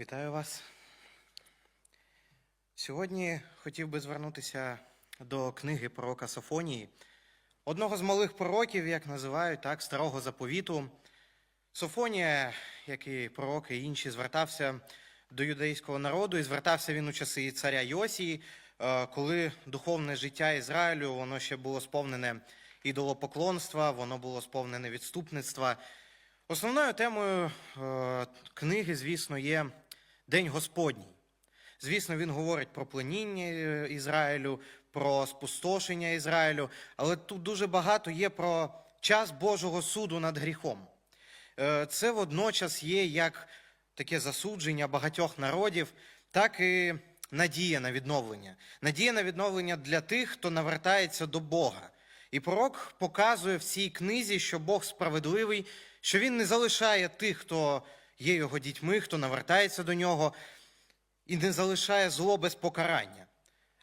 Вітаю вас. Сьогодні хотів би звернутися до книги пророка Софонії, одного з малих пророків, як називають так, старого заповіту. Софонія, як і пророки і інші, звертався до юдейського народу, і звертався він у часи царя Йосії, е, коли духовне життя Ізраїлю воно ще було сповнене ідолопоклонства, воно було сповнене відступництва. Основною темою е, книги, звісно, є День Господній. Звісно, він говорить про пленіння е, Ізраїлю, про спустошення Ізраїлю, але тут дуже багато є про час Божого суду над гріхом. Е, Це водночас є як таке засудження багатьох народів, так і надія на відновлення. Надія на відновлення для тих, хто навертається до Бога. І пророк показує в цій книзі, що Бог справедливий, що він не залишає тих, хто є його дітьми, хто навертається до нього, і не залишає зло без покарання.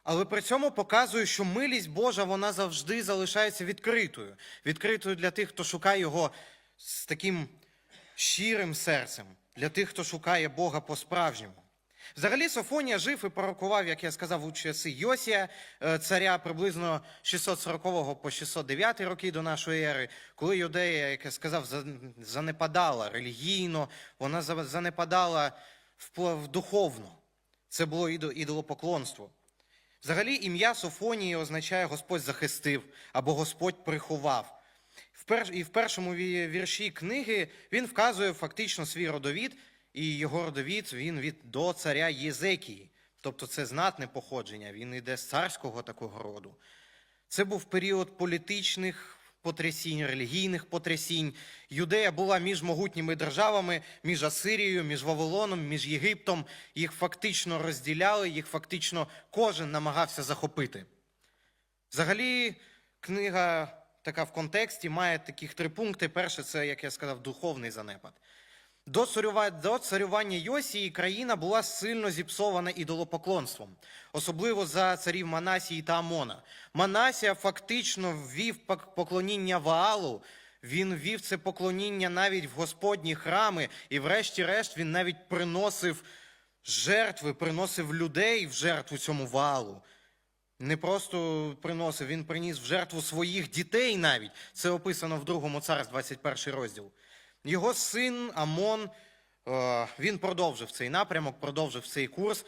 Але при цьому показує, що милість Божа вона завжди залишається відкритою, відкритою для тих, хто шукає його з таким щирим серцем, для тих, хто шукає Бога по-справжньому. Взагалі, Софонія жив і пророкував, як я сказав, у часи Йосія, е, царя приблизно 640 по 609 роки до нашої ери, коли юдея, як я сказав, занепадала релігійно, вона занепадала вплив духовно. Це було ідо- ідолопоклонство. Взагалі, ім'я Софонії означає Господь захистив або Господь приховав. І в першому вірші книги він вказує фактично свій родовід, і його родовід він від до царя Єзекії. Тобто це знатне походження, він йде з царського такого роду. Це був період політичних потрясінь, релігійних потрясінь. Юдея була між могутніми державами, між Асирією, між Вавилоном, між Єгиптом. Їх фактично розділяли, їх фактично кожен намагався захопити. Взагалі, книга така в контексті має таких три пункти. Перше, це, як я сказав, духовний занепад. До царювання Йосії країна була сильно зіпсована ідолопоклонством, особливо за царів Манасії та Амона. Манасія фактично ввів поклоніння Ваалу, він ввів це поклоніння навіть в Господні храми, і, врешті-решт, він навіть приносив жертви, приносив людей в жертву цьому Ваалу. Не просто приносив, він приніс в жертву своїх дітей навіть. Це описано в другому царств, 21 розділ. Його син Амон, е, він продовжив цей напрямок, продовжив цей курс.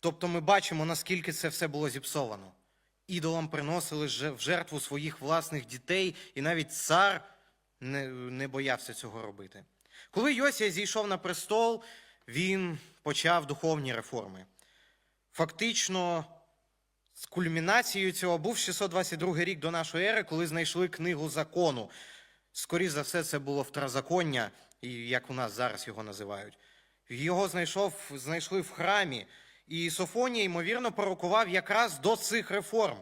Тобто ми бачимо, наскільки це все було зіпсовано. Ідолам приносили в жертву своїх власних дітей, і навіть цар не, не боявся цього робити. Коли Йосія зійшов на престол, він почав духовні реформи. Фактично, з кульмінацією цього був 622 рік до нашої ери, коли знайшли книгу закону. Скоріше за все, це було второзаконня, і як у нас зараз його називають. Його знайшов, знайшли в храмі, і Софонія, ймовірно, пророкував якраз до цих реформ.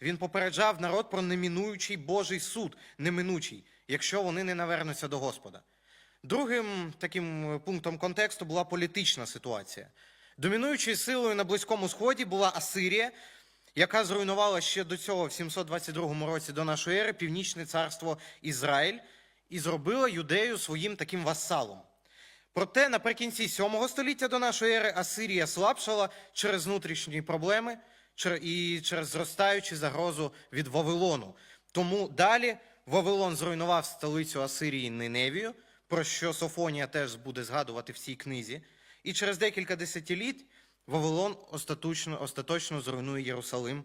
Він попереджав народ про неминуючий Божий суд, неминучий, якщо вони не навернуться до Господа. Другим таким пунктом контексту була політична ситуація. Домінуючою силою на Близькому Сході була Асирія, яка зруйнувала ще до цього в 722 році до нашої ери північне царство Ізраїль і зробила юдею своїм таким васалом. Проте наприкінці 7 століття до нашої ери Асирія слабшала через внутрішні проблеми і через зростаючу загрозу від Вавилону. Тому далі Вавилон зруйнував столицю Асирії Ниневію, про що Софонія теж буде згадувати в цій книзі. І через декілька десятиліть Вавилон остаточно, остаточно зруйнує Єрусалим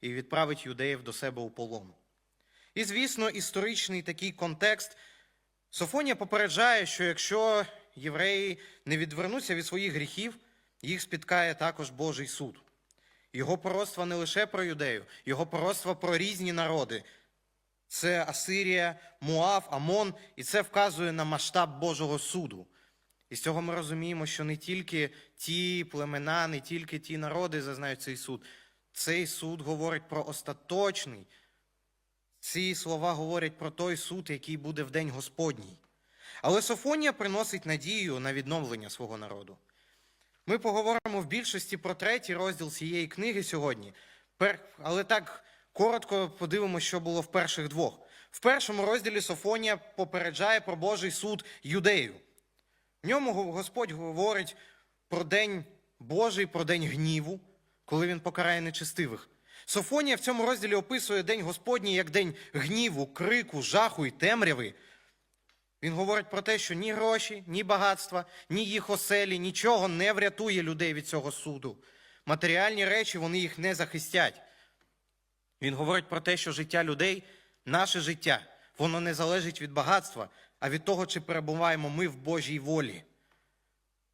і відправить юдеїв до себе у полон. І, звісно, історичний такий контекст Софонія попереджає, що якщо євреї не відвернуться від своїх гріхів, їх спіткає також Божий суд. Його пророцтва не лише про юдею, його пророцтва про різні народи. Це Асирія, Муав, Амон, і це вказує на масштаб Божого суду. І з цього ми розуміємо, що не тільки ті племена, не тільки ті народи зазнають цей суд. Цей суд говорить про остаточний. Ці слова говорять про той суд, який буде в день Господній. Але Софонія приносить надію на відновлення свого народу. Ми поговоримо в більшості про третій розділ цієї книги сьогодні, але так коротко подивимося, що було в перших двох. В першому розділі Софонія попереджає про Божий суд юдею. В ньому Господь говорить про день Божий, про день гніву, коли він покарає нечестивих. Софонія в цьому розділі описує день Господній як день гніву, крику, жаху і темряви. Він говорить про те, що ні гроші, ні багатства, ні їх оселі, нічого не врятує людей від цього суду. Матеріальні речі вони їх не захистять. Він говорить про те, що життя людей, наше життя, воно не залежить від багатства, а від того, чи перебуваємо ми в Божій волі.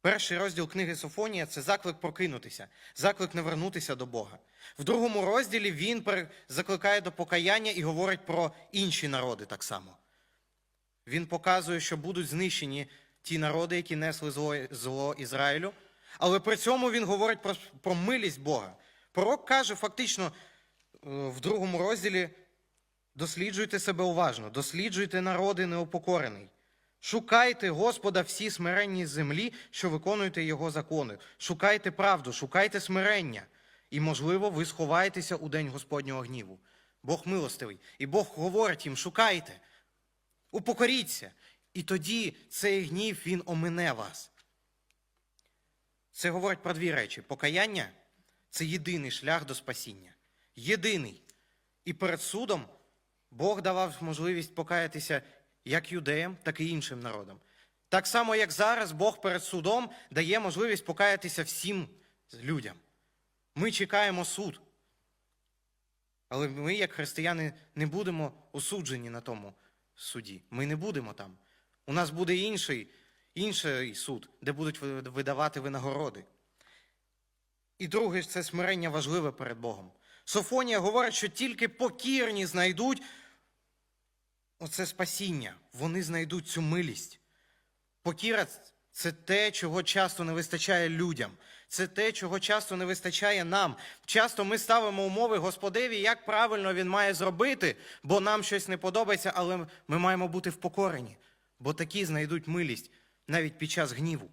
Перший розділ книги Софонія це заклик прокинутися, заклик не вернутися до Бога. В другому розділі він закликає до покаяння і говорить про інші народи так само. Він показує, що будуть знищені ті народи, які несли зло, зло Ізраїлю, але при цьому він говорить про, про милість Бога. Пророк каже фактично е, в другому розділі: досліджуйте себе уважно, досліджуйте народи неупокорений. Шукайте Господа всі смиренні землі, що виконуєте Його закони. Шукайте правду, шукайте смирення. І, можливо, ви сховаєтеся у день Господнього гніву. Бог милостивий. І Бог говорить їм: шукайте, упокоріться. І тоді цей гнів він омине вас. Це говорить про дві речі: покаяння це єдиний шлях до спасіння. Єдиний. І перед судом Бог давав можливість покаятися як юдеям, так і іншим народам. Так само, як зараз Бог перед судом дає можливість покаятися всім людям. Ми чекаємо суд. Але ми, як християни, не будемо осуджені на тому суді. Ми не будемо там. У нас буде інший, інший суд, де будуть видавати винагороди. І друге, це смирення важливе перед Богом. Софонія говорить, що тільки покірні знайдуть оце спасіння. Вони знайдуть цю милість. Покіра це те, чого часто не вистачає людям. Це те, чого часто не вистачає нам. Часто ми ставимо умови Господеві, як правильно він має зробити, бо нам щось не подобається, але ми маємо бути впокорені, бо такі знайдуть милість навіть під час гніву.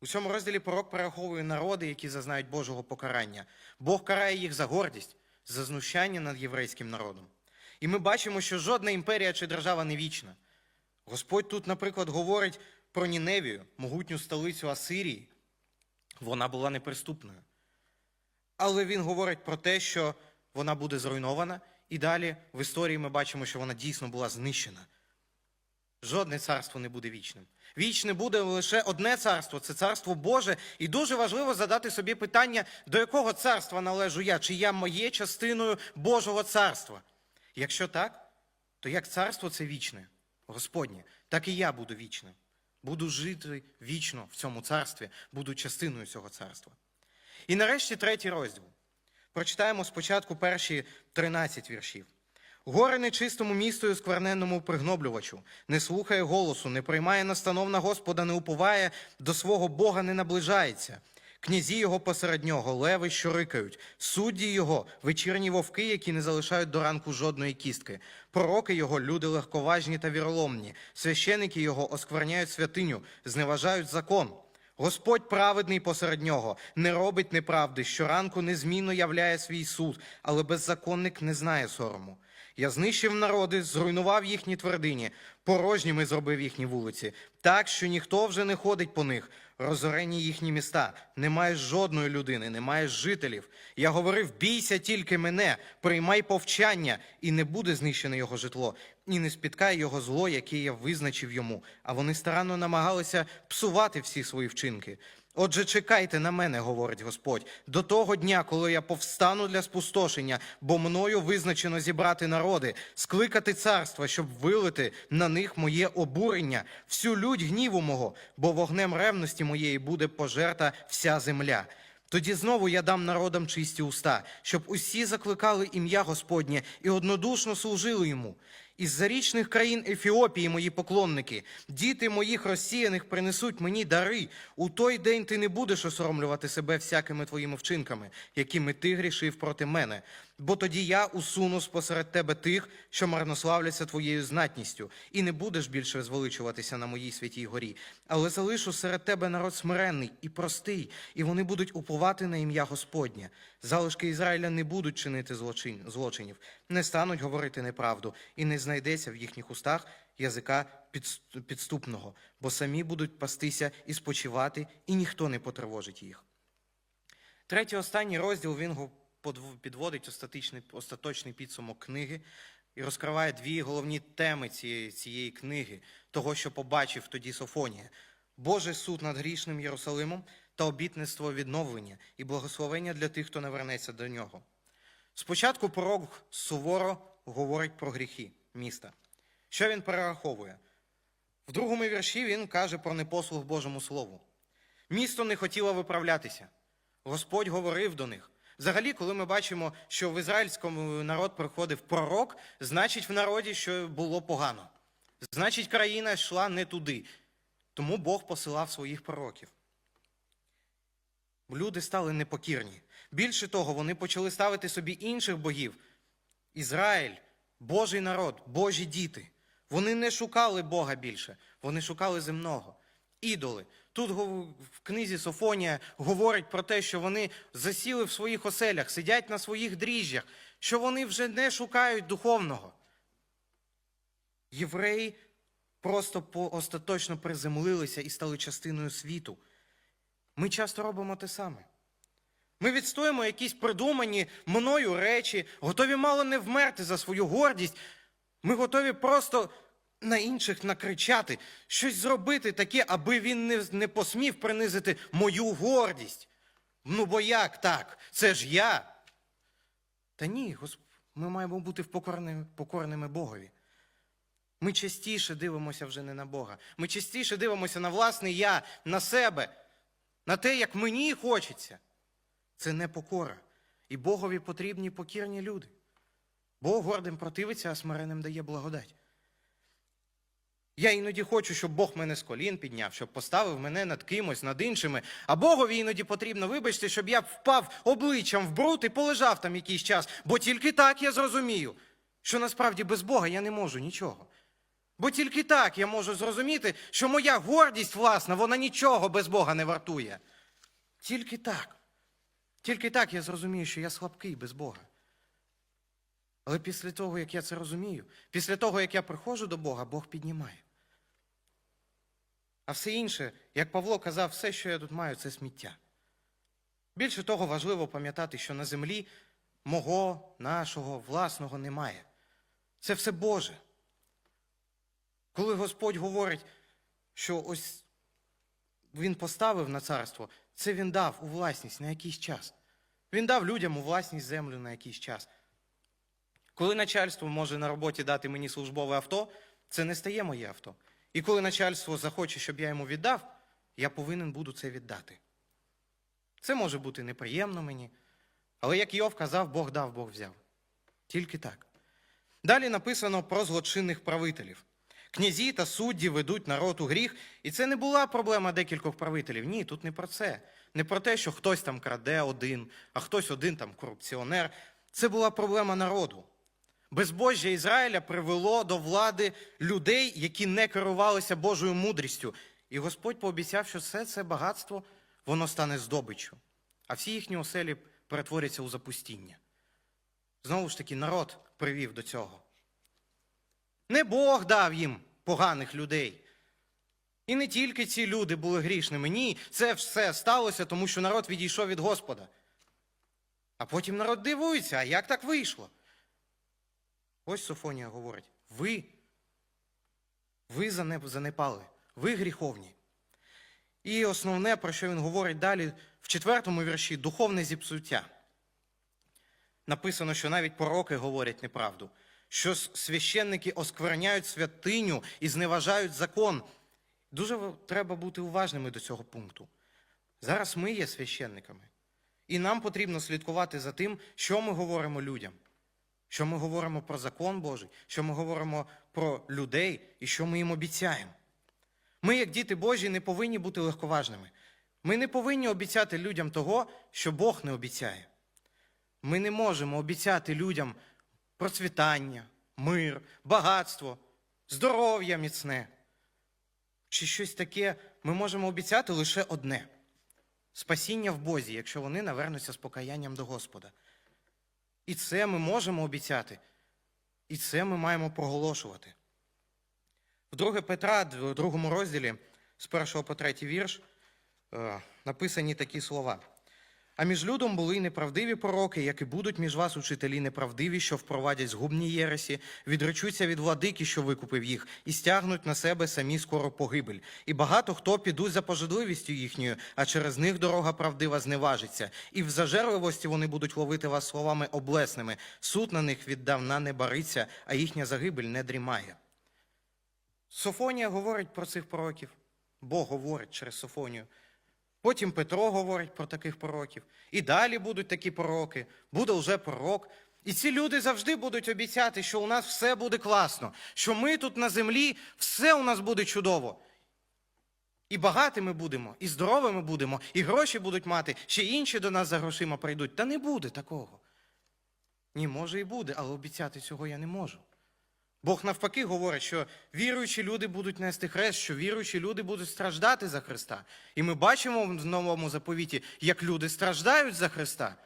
У цьому розділі пророк перераховує народи, які зазнають Божого покарання. Бог карає їх за гордість, за знущання над єврейським народом. І ми бачимо, що жодна імперія чи держава не вічна. Господь тут, наприклад, говорить про Ніневію, могутню столицю Асирії. Вона була неприступною. Але він говорить про те, що вона буде зруйнована, і далі в історії ми бачимо, що вона дійсно була знищена. Жодне царство не буде вічним. Вічне буде лише одне царство це царство Боже. І дуже важливо задати собі питання, до якого царства належу я, чи я моє частиною Божого царства. Якщо так, то як царство це вічне, Господнє, так і я буду вічним. Буду жити вічно в цьому царстві, буду частиною цього царства. І нарешті третій розділ. Прочитаємо спочатку перші 13 віршів. Горе нечистому місту і скверненному пригноблювачу, не слухає голосу, не приймає настанов на Господа, не уповає, до свого Бога не наближається. Князі його посеред нього, леви, що рикають, судді його, вечірні вовки, які не залишають до ранку жодної кістки. Пророки його, люди легковажні та віроломні, священики його оскверняють святиню, зневажають закон. Господь праведний посеред нього, не робить неправди, щоранку незмінно являє свій суд, але беззаконник не знає сорому. Я знищив народи, зруйнував їхні твердині, порожніми зробив їхні вулиці, так, що ніхто вже не ходить по них, розорені їхні міста, немає жодної людини, немає жителів. Я говорив, бійся тільки мене, приймай повчання, і не буде знищене його житло, і не спіткає його зло, яке я визначив йому. А вони старанно намагалися псувати всі свої вчинки. Отже, чекайте на мене, говорить Господь, до того дня, коли я повстану для спустошення, бо мною визначено зібрати народи, скликати царства, щоб вилити на них моє обурення, всю лють гніву мого, бо вогнем ревності моєї буде пожерта вся земля. Тоді знову я дам народам чисті уста, щоб усі закликали ім'я Господнє і однодушно служили йому. Із зарічних країн Ефіопії мої поклонники, діти моїх розсіяних принесуть мені дари. У той день ти не будеш осоромлювати себе всякими твоїми вчинками, якими ти грішив проти мене. Бо тоді я усуну спосеред тебе тих, що марнославляться твоєю знатністю, і не будеш більше звеличуватися на моїй святій горі. Але залишу серед тебе народ смиренний і простий, і вони будуть уповати на ім'я Господнє. Залишки Ізраїля не будуть чинити злочин, злочинів, не стануть говорити неправду, і не знайдеться в їхніх устах язика підступного, бо самі будуть пастися і спочивати, і ніхто не потривожить їх. Третій останній розділ він підводить остатичний, остаточний підсумок книги і розкриває дві головні теми цієї, цієї книги, того, що побачив тоді Софонія: Божий суд над грішним Єрусалимом та обітництво відновлення і благословення для тих, хто не вернеться до нього. Спочатку пророк суворо говорить про гріхи міста. Що він перераховує? В другому вірші він каже про непослух Божому Слову. Місто не хотіло виправлятися. Господь говорив до них. Взагалі, коли ми бачимо, що в ізраїльському народ приходив пророк, значить в народі що було погано. Значить, країна йшла не туди. Тому Бог посилав своїх пророків. Люди стали непокірні. Більше того, вони почали ставити собі інших богів. Ізраїль, Божий народ, Божі діти. Вони не шукали Бога більше, вони шукали земного. Ідоли. Тут в книзі Софонія говорить про те, що вони засіли в своїх оселях, сидять на своїх дріжджах, що вони вже не шукають духовного. Євреї просто остаточно приземлилися і стали частиною світу. Ми часто робимо те саме. Ми відстоїмо якісь придумані мною речі, готові мало не вмерти за свою гордість. Ми готові просто на інших накричати, щось зробити таке, аби він не, не посмів принизити мою гордість. Ну бо як так? Це ж я. Та ні, Госп... ми маємо бути покорними, покорними Богові. Ми частіше дивимося вже не на Бога. Ми частіше дивимося на власне я, на себе, на те, як мені хочеться. Це не покора. І Богові потрібні покірні люди. Бог гордим противиться, а смиреним дає благодать. Я іноді хочу, щоб Бог мене з колін підняв, щоб поставив мене над кимось, над іншими. А Богові іноді потрібно, вибачте, щоб я впав обличчям в бруд і полежав там якийсь час. Бо тільки так я зрозумію, що насправді без Бога я не можу нічого. Бо тільки так я можу зрозуміти, що моя гордість власна, вона нічого без Бога не вартує. Тільки так. Тільки так я зрозумію, що я слабкий без Бога. Але після того, як я це розумію, після того, як я приходжу до Бога, Бог піднімає. А все інше, як Павло казав, все, що я тут маю, це сміття. Більше того, важливо пам'ятати, що на землі мого, нашого, власного немає. Це все Боже. Коли Господь говорить, що ось Він поставив на царство, це Він дав у власність на якийсь час. Він дав людям у власність землю на якийсь час. Коли начальство може на роботі дати мені службове авто, це не стає моє авто. І коли начальство захоче, щоб я йому віддав, я повинен буду це віддати. Це може бути неприємно мені, але як Йов казав, Бог дав, Бог взяв. Тільки так. Далі написано про злочинних правителів. Князі та судді ведуть народ у гріх, і це не була проблема декількох правителів. Ні, тут не про це. Не про те, що хтось там краде один, а хтось один там корупціонер. Це була проблема народу. Безбожжя Ізраїля привело до влади людей, які не керувалися Божою мудрістю. І Господь пообіцяв, що все це багатство воно стане здобиччю, а всі їхні оселі перетворяться у запустіння. Знову ж таки, народ привів до цього. Не Бог дав їм поганих людей. І не тільки ці люди були грішними. Ні, це все сталося, тому що народ відійшов від Господа. А потім народ дивується, а як так вийшло? Ось Софонія говорить: ви, ви занепали, ви гріховні. І основне, про що він говорить далі, в четвертому вірші духовне зіпсуття. Написано, що навіть пророки говорять неправду, що священники оскверняють святиню і зневажають закон. Дуже треба бути уважними до цього пункту. Зараз ми є священниками, і нам потрібно слідкувати за тим, що ми говоримо людям, що ми говоримо про закон Божий, що ми говоримо про людей і що ми їм обіцяємо. Ми, як діти Божі, не повинні бути легковажними. Ми не повинні обіцяти людям того, що Бог не обіцяє. Ми не можемо обіцяти людям процвітання, мир, багатство, здоров'я міцне. Чи щось таке ми можемо обіцяти лише одне спасіння в Бозі, якщо вони навернуться з покаянням до Господа. І це ми можемо обіцяти, і це ми маємо проголошувати. В 2 Петра, в другому розділі, з першого по третій вірш, е, написані такі слова. А між людом були й неправдиві пророки, як і будуть між вас учителі неправдиві, що впровадять згубні єресі, відречуться від владики, що викупив їх, і стягнуть на себе самі скоро погибель. І багато хто підуть за пожадливістю їхньою, а через них дорога правдива зневажиться. І в зажерливості вони будуть ловити вас словами облесними. Суд на них віддавна не бариться, а їхня загибель не дрімає. Софонія говорить про цих пророків. Бог говорить через Софонію. Потім Петро говорить про таких пророків. І далі будуть такі пророки, буде вже пророк. І ці люди завжди будуть обіцяти, що у нас все буде класно, що ми тут на землі, все у нас буде чудово. І багатими будемо, і здоровими будемо, і гроші будуть мати, ще інші до нас за грошима прийдуть. Та не буде такого. Ні, може і буде, але обіцяти цього я не можу. Бог навпаки говорить, що віруючі люди будуть нести хрест, що віруючі люди будуть страждати за Христа. І ми бачимо в новому заповіті, як люди страждають за Христа.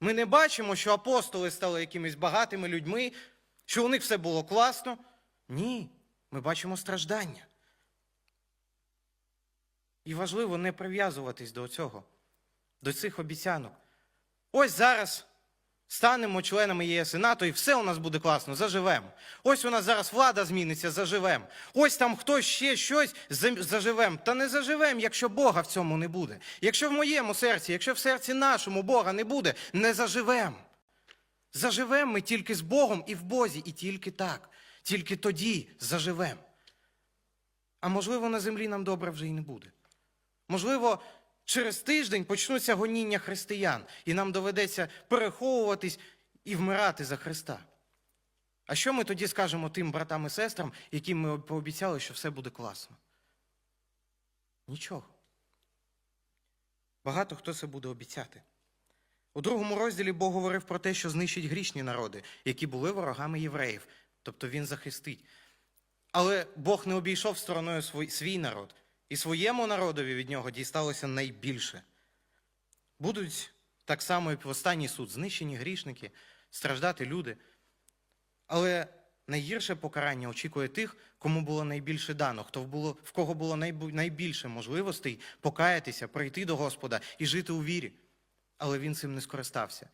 Ми не бачимо, що апостоли стали якимись багатими людьми, що у них все було класно. Ні, ми бачимо страждання. І важливо не прив'язуватись до цього, до цих обіцянок. Ось зараз станемо членами ЄС і НАТО, і все у нас буде класно, заживемо. Ось у нас зараз влада зміниться, заживемо. Ось там хтось ще щось за- заживемо. Та не заживемо, якщо Бога в цьому не буде. Якщо в моєму серці, якщо в серці нашому Бога не буде, не заживемо. Заживемо ми тільки з Богом і в Бозі, і тільки так. Тільки тоді заживемо. А можливо, на землі нам добре вже і не буде. Можливо, через тиждень почнуться гоніння християн, і нам доведеться переховуватись і вмирати за Христа. А що ми тоді скажемо тим братам і сестрам, яким ми пообіцяли, що все буде класно? Нічого. Багато хто це буде обіцяти. У другому розділі Бог говорив про те, що знищить грішні народи, які були ворогами євреїв, тобто він захистить. Але Бог не обійшов стороною свій, народ, і своєму народові від нього дісталося найбільше. Будуть так само, як в останній суд, знищені грішники, страждати люди. Але найгірше покарання очікує тих, кому було найбільше дано, хто було, в кого було найбільше можливостей покаятися, прийти до Господа і жити у вірі. Але він цим не скористався.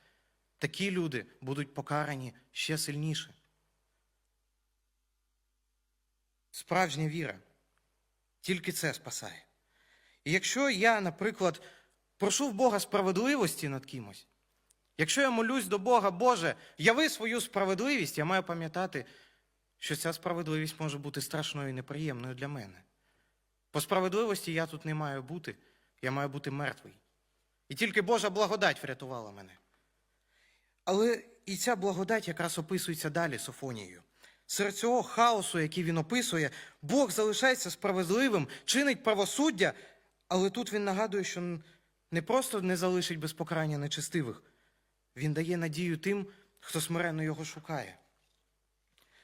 Такі люди будуть покарані ще сильніше. Справжня віра. Тільки це спасає. І якщо я, наприклад, прошу в Бога справедливості над кимось, якщо я молюсь до Бога, Боже, яви свою справедливість, я маю пам'ятати, що ця справедливість може бути страшною і неприємною для мене. По справедливості я тут не маю бути, я маю бути мертвий. І тільки Божа благодать врятувала мене. Але і ця благодать якраз описується далі Софонією. Серед цього хаосу, який він описує, Бог залишається справедливим, чинить правосуддя, але тут він нагадує, що не просто не залишить без покарання нечестивих, він дає надію тим, хто смиренно його шукає.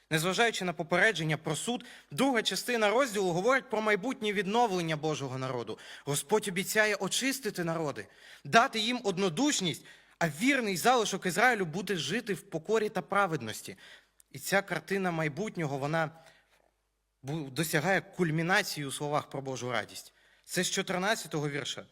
Незважаючи на попередження про суд, друга частина розділу говорить про майбутнє відновлення Божого народу. Господь обіцяє очистити народи, дати їм однодушність, а вірний залишок Ізраїлю буде жити в покорі та праведності. І ця картина майбутнього вона досягає кульмінації у словах про Божу радість. Це з 14-го вірша.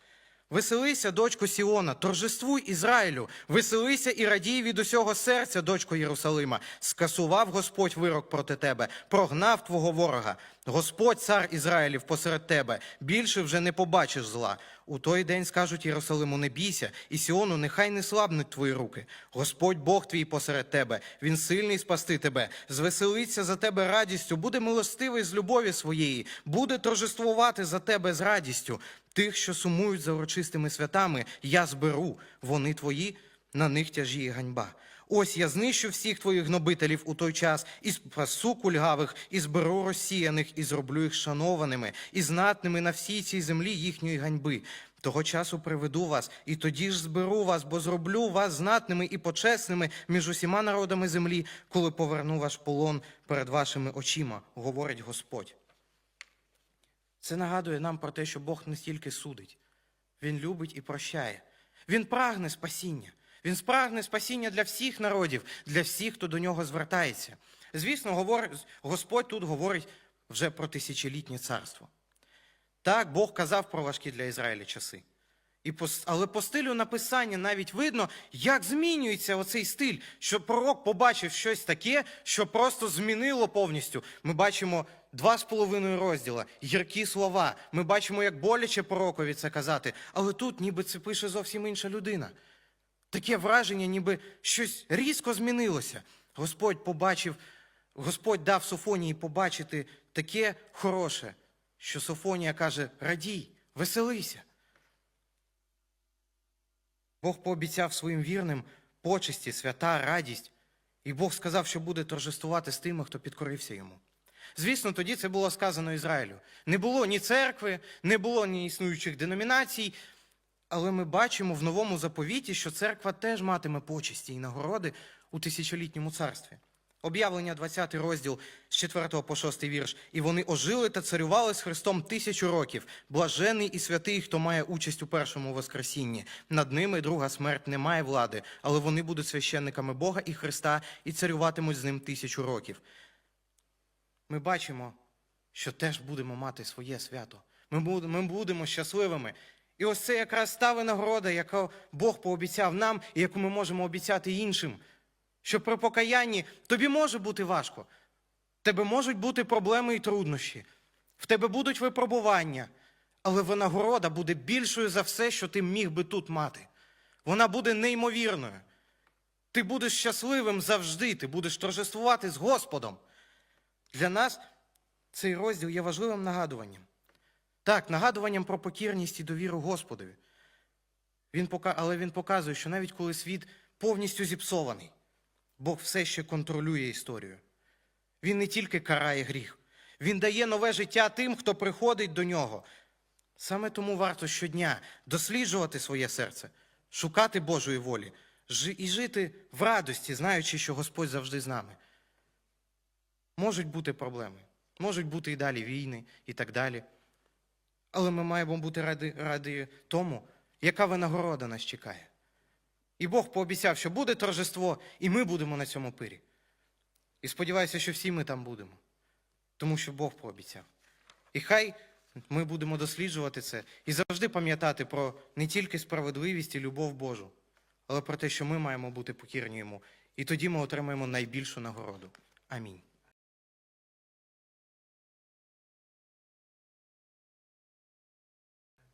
Веселися, дочко Сіона, торжествуй Ізраїлю, веселися і радій від усього серця, дочко Єрусалима. Скасував Господь вирок проти тебе, прогнав твого ворога. Господь, цар Ізраїлів, посеред тебе. Більше вже не побачиш зла. У той день скажуть Єрусалиму, не бійся, і Сіону, нехай не слабнуть твої руки. Господь Бог твій посеред тебе, він сильний спасти тебе, звеселиться за тебе радістю, буде милостивий з любові своєї, буде торжествувати за тебе з радістю. Тих, що сумують за урочистими святами, я зберу, вони твої, на них тяжі ганьба. Ось я знищу всіх твоїх гнобителів у той час, і спасу кульгавих, і зберу розсіяних, і зроблю їх шанованими, і знатними на всій цій землі їхньої ганьби. Того часу приведу вас, і тоді ж зберу вас, бо зроблю вас знатними і почесними між усіма народами землі, коли поверну ваш полон перед вашими очима, говорить Господь. Це нагадує нам про те, що Бог не стільки судить, Він любить і прощає. Він прагне спасіння. Він прагне спасіння для всіх народів, для всіх, хто до нього звертається. Звісно, Господь тут говорить вже про тисячолітнє царство. Так, Бог казав про важкі для Ізраїля часи. І по, але по стилю написання навіть видно, як змінюється оцей стиль, що пророк побачив щось таке, що просто змінило повністю. Ми бачимо два з половиною розділа, гіркі слова. Ми бачимо, як боляче пророкові це казати. Але тут ніби це пише зовсім інша людина. Таке враження, ніби щось різко змінилося. Господь побачив, Господь дав Софонії побачити таке хороше, що Софонія каже: радій, веселися. Бог пообіцяв своїм вірним почесті, свята, радість, і Бог сказав, що буде торжествувати з тими, хто підкорився йому. Звісно, тоді це було сказано Ізраїлю. Не було ні церкви, не було ні існуючих деномінацій, але ми бачимо в новому заповіті, що церква теж матиме почесті і нагороди у тисячолітньому царстві. Об'явлення 20 розділ з 4 по 6 вірш. І вони ожили та царювали з Христом тисячу років. Блажений і святий, хто має участь у першому воскресінні. Над ними друга смерть не має влади, але вони будуть священниками Бога і Христа і царюватимуть з ним тисячу років. Ми бачимо, що теж будемо мати своє свято. Ми будемо, ми будемо щасливими. І ось це якраз та винагорода, яку Бог пообіцяв нам і яку ми можемо обіцяти іншим. Що при покаянні тобі може бути важко, в тебе можуть бути проблеми і труднощі, в тебе будуть випробування, але винагорода буде більшою за все, що ти міг би тут мати. Вона буде неймовірною. Ти будеш щасливим завжди, ти будеш торжествувати з Господом. Для нас цей розділ є важливим нагадуванням. Так, нагадуванням про покірність і довіру Господові. Він пока... Але він показує, що навіть коли світ повністю зіпсований, Бог все ще контролює історію. Він не тільки карає гріх, він дає нове життя тим, хто приходить до нього. Саме тому варто щодня досліджувати своє серце, шукати Божої волі і жити в радості, знаючи, що Господь завжди з нами. Можуть бути проблеми, можуть бути і далі війни і так далі. Але ми маємо бути раді, раді тому, яка винагорода нас чекає. І Бог пообіцяв, що буде торжество, і ми будемо на цьому пирі. І сподіваюся, що всі ми там будемо, тому що Бог пообіцяв. І хай ми будемо досліджувати це і завжди пам'ятати про не тільки справедливість і любов Божу, але про те, що ми маємо бути покірні йому. І тоді ми отримаємо найбільшу нагороду. Амінь.